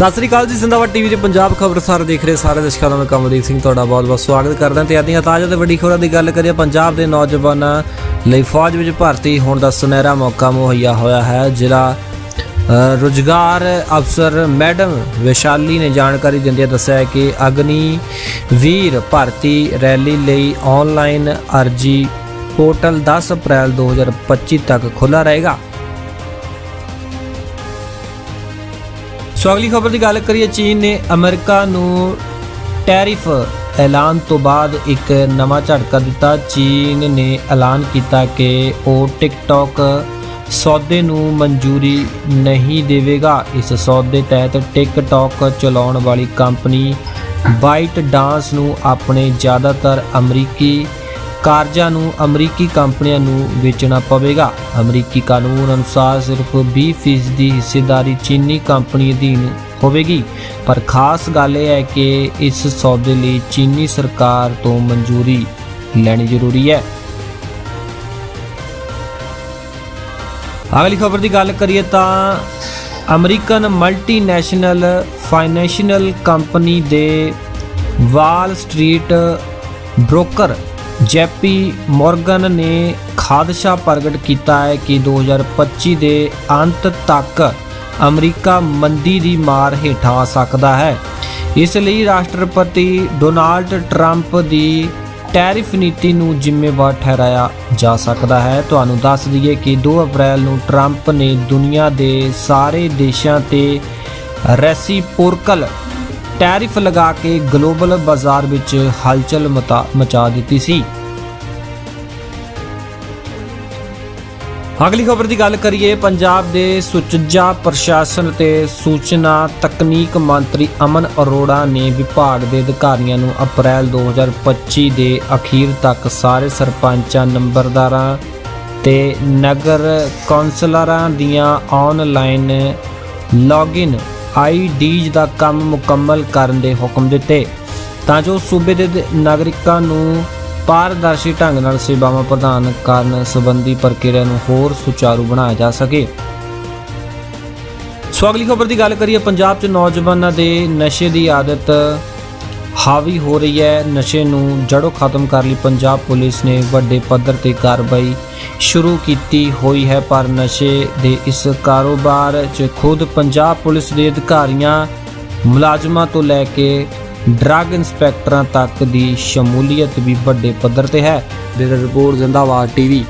ਸਤਿ ਸ੍ਰੀ ਅਕਾਲ ਜੀ, ਜ਼ਿੰਦਾਬਾਦ ਟੀਵੀ ਦੇ ਪੰਜਾਬ ਖਬਰਸਾਰ ਦੇਖ ਰਹੇ ਸਾਰੇ ਦਰਸ਼ਕਾਂ ਦਾ, ਮੈਂ ਕਮਲਦੀਪ ਸਿੰਘ ਤੁਹਾਡਾ ਬਹੁਤ-ਬਹੁਤ ਸਵਾਗਤ ਕਰਦਾ ਤੇ ਆਦੀਆਂ ਤਾਜ਼ਾ ਤੇ ਵੱਡੀ ਖਬਰਾਂ ਦੀ ਗੱਲ ਕਰੀਏ, ਪੰਜਾਬ ਦੇ ਨੌਜਵਾਨਾਂ ਲਈ ਫੌਜ ਵਿੱਚ ਭਰਤੀ ਹੋਣ ਦਾ ਸੁਨਹਿਰਾ ਮੌਕਾ ਮੁਹੱਈਆ ਹੋਇਆ ਹੈ। ਜ਼ਿਲ੍ਹਾ ਰੁਜ਼ਗਾਰ ਅਫਸਰ ਮੈਡਮ ਵਿਸ਼ਾਲੀ ਨੇ ਜਾਣਕਾਰੀ ਦਿੰਦਿਆਂ ਦੱਸਿਆ ਹੈ ਕਿ ਅਗਨੀ ਵੀਰ ਭਰਤੀ ਰੈਲੀ ਲਈ ਆਨਲਾਈਨ ਅਰਜੀ ਪੋਰਟਲ 10 ਅਪ੍ਰੈਲ 2025 ਤੱਕ ਖੁੱਲ੍ਹਾ ਰਹੇਗਾ। ਸੋ ਅਗਲੀ ਖਬਰ ਦੀ ਗੱਲ ਕਰੀਏ, ਚੀਨ ਨੇ ਅਮਰੀਕਾ ਨੂੰ ਟੈਰਿਫ ਐਲਾਨ ਤੋਂ ਬਾਅਦ ਇੱਕ ਨਵਾਂ ਝਟਕਾ ਦਿੱਤਾ। ਚੀਨ ਨੇ ਐਲਾਨ ਕੀਤਾ ਕਿ ਉਹ ਟਿਕਟੌਕ ਸੌਦੇ ਨੂੰ ਮਨਜ਼ੂਰੀ ਨਹੀਂ ਦੇਵੇਗਾ। ਇਸ ਸੌਦੇ ਤਹਿਤ ਟਿਕਟੌਕ ਚਲਾਉਣ ਵਾਲੀ ਕੰਪਨੀ ਬਾਈਟ ਡਾਂਸ ਨੂੰ ਆਪਣੇ ਜ਼ਿਆਦਾਤਰ ਅਮਰੀਕੀ ਕਾਰਜਾਂ ਨੂੰ ਅਮਰੀਕੀ ਕੰਪਨੀਆਂ ਨੂੰ ਵੇਚਣਾ ਪਵੇਗਾ। ਅਮਰੀਕੀ ਕਾਨੂੰਨ ਅਨੁਸਾਰ ਸਿਰਫ 20% ਦੀ ਹਿੱਸੇਦਾਰੀ ਚੀਨੀ ਕੰਪਨੀ ਅਧੀਨ ਹੋਵੇਗੀ। ਪਰ ਖਾਸ ਗੱਲ ਇਹ ਹੈ ਕਿ ਇਸ ਸੌਦੇ ਲਈ ਚੀਨੀ ਸਰਕਾਰ ਤੋਂ ਮਨਜ਼ੂਰੀ ਲੈਣੀ ਜ਼ਰੂਰੀ ਹੈ। ਅਗਲੀ ਖਬਰ ਦੀ ਗੱਲ ਕਰੀਏ ਤਾਂ ਅਮਰੀਕਨ ਮਲਟੀਨੈਸ਼ਨਲ ਫਾਈਨੈਂਸ਼ੀਅਲ ਕੰਪਨੀ ਦੇ Wall Street broker JP Morgan ਨੇ ਖਾਦਸ਼ਾ ਪ੍ਰਗਟ ਕੀਤਾ ਹੈ ਕਿ 2025 ਦੇ ਅੰਤ ਤੱਕ ਅਮਰੀਕਾ ਮੰਦੀ ਦੀ ਮਾਰ ਹੇਠ ਆ ਸਕਦਾ ਹੈ। ਇਸ ਲਈ ਰਾਸ਼ਟਰਪਤੀ ਡੋਨਾਲਡ ਟਰੰਪ ਦੀ ਟੈਰਿਫ ਨੀਤੀ ਨੂੰ ਜ਼ਿੰਮੇਵਾਰ ਠਹਿਰਾਇਆ ਜਾ ਸਕਦਾ ਹੈ। ਤੁਹਾਨੂੰ ਦੱਸ ਦਈਏ ਕਿ 2 ਅਪ੍ਰੈਲ ਨੂੰ ਟਰੰਪ ਨੇ ਦੁਨੀਆ ਦੇ ਸਾਰੇ ਦੇਸ਼ਾਂ ਤੇ ਰੈਸੀਪੋਰਕਲ ਟੈਰਿਫ ਲਗਾ ਕੇ ਗਲੋਬਲ ਬਾਜ਼ਾਰ ਵਿੱਚ ਹਲਚਲ ਮਤਾ- ਮਚਾ ਦਿੱਤੀ ਸੀ। ਅਗਲੀ ਖਬਰ ਦੀ ਗੱਲ ਕਰੀਏ, ਪੰਜਾਬ ਦੇ ਸੁਚੱਜਾ ਪ੍ਰਸ਼ਾਸਨ ਤੇ ਸੂਚਨਾ ਤਕਨੀਕ ਮੰਤਰੀ ਅਮਨ ਅਰੋੜਾ ਨੇ ਵਿਭਾਗ ਦੇ ਅਧਿਕਾਰੀਆਂ ਨੂੰ ਅਪ੍ਰੈਲ 2025 ਦੇ ਅਖੀਰ ਤੱਕ ਸਾਰੇ ਸਰਪੰਚਾਂ, ਨੰਬਰਦਾਰਾਂ ਤੇ ਨਗਰ ਕੌਂਸਲਰਾਂ ਦੀਆਂ ਆਨਲਾਈਨ ਲੌਗਇਨ ਆਈਡੀਜ਼ ਦਾ ਕੰਮ ਮੁਕੰਮਲ ਕਰਨ ਦੇ ਹੁਕਮ ਦਿੱਤੇ। ਤਾਂ ਜੋ ਸੂਬੇ ਦੇ ਨਾਗਰਿਕਾਂ ਨੂੰ ਪਾਰਦਰਸ਼ੀ ਢੰਗ ਨਾਲ ਸੇਵਾਵਾਂ ਪ੍ਰਦਾਨ ਕਰਨ ਸੰਬੰਧੀ ਪ੍ਰਕਿਰਿਆ ਨੂੰ ਹੋਰ ਸੁਚਾਰੂ ਬਣਾਇਆ ਜਾ ਸਕੇ। ਸੋ ਅਗਲੀ ਖਬਰ ਦੀ ਗੱਲ ਕਰੀਏ, ਪੰਜਾਬ 'ਚ ਨੌਜਵਾਨਾਂ ਦੇ ਨਸ਼ੇ ਦੀ ਆਦਤ ਹਾਵੀ ਹੋ ਰਹੀ ਹੈ। ਨਸ਼ੇ ਨੂੰ ਜੜੋਂ ਖਤਮ ਕਰਨ ਲਈ ਪੰਜਾਬ ਪੁਲਿਸ ਨੇ। ਵੱਡੇ ਪੱਧਰ ਤੇ ਕਾਰਵਾਈ ਸ਼ੁਰੂ ਕੀਤੀ ਹੋਈ ਹੈ, ਪਰ ਨਸ਼ੇ ਦੇ ਇਸ ਕਾਰੋਬਾਰ 'ਚ ਖੁਦ ਪੰਜਾਬ ਪੁਲਿਸ ਦੇ ਅਧਿਕਾਰੀਆਂ ਮੁਲਾਜ਼ਮਾਂ ਤੋਂ ਲੈ ਕੇ ਡਰੱਗ ਇੰਸਪੈਕਟਰਾਂ ਤੱਕ ਦੀ ਸ਼ਮੂਲੀਅਤ ਵੀ ਵੱਡੇ ਪੱਧਰ ਤੇ ਹੈ। Bureau report, Zindabad TV.